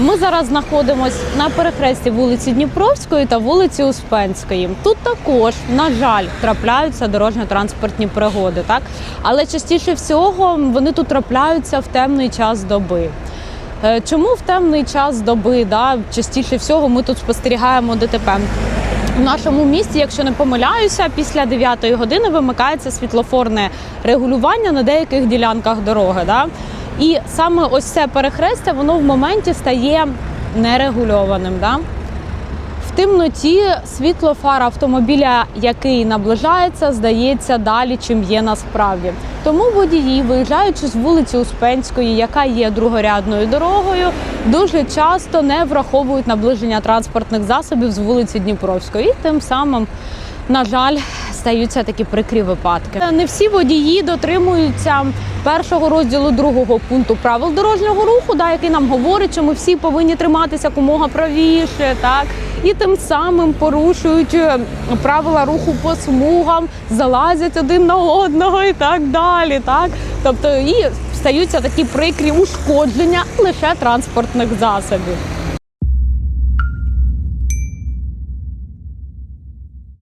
Ми зараз знаходимося на перехресті вулиці Дніпровської та вулиці Успенської. Тут також, на жаль, трапляються дорожньо-транспортні пригоди, так але частіше всього вони тут трапляються в темний час доби. Е, Чому в темний час доби? Да, частіше всього ми тут спостерігаємо ДТП. В нашому місті, якщо не помиляюся, після 9 години вимикається світлофорне регулювання на деяких ділянках дороги. Да? І саме ось це перехрестя воно в моменті стає нерегульованим. Да? В темноті світло фар автомобіля, який наближається, здається далі, чим є насправді. Тому водії, виїжджаючи з вулиці Успенської, яка є другорядною дорогою, дуже часто не враховують наближення транспортних засобів з вулиці Дніпровської. І тим самим, на жаль, стаються такі прикрі випадки. Не всі водії дотримуються першого розділу другого пункту правил дорожнього руху, да, який нам говорить, що ми всі повинні триматися якомога правіше, так і тим самим порушують е, правила руху по смугам, залазять один на одного і так далі. Так, тобто і стаються такі прикрі ушкодження лише транспортних засобів.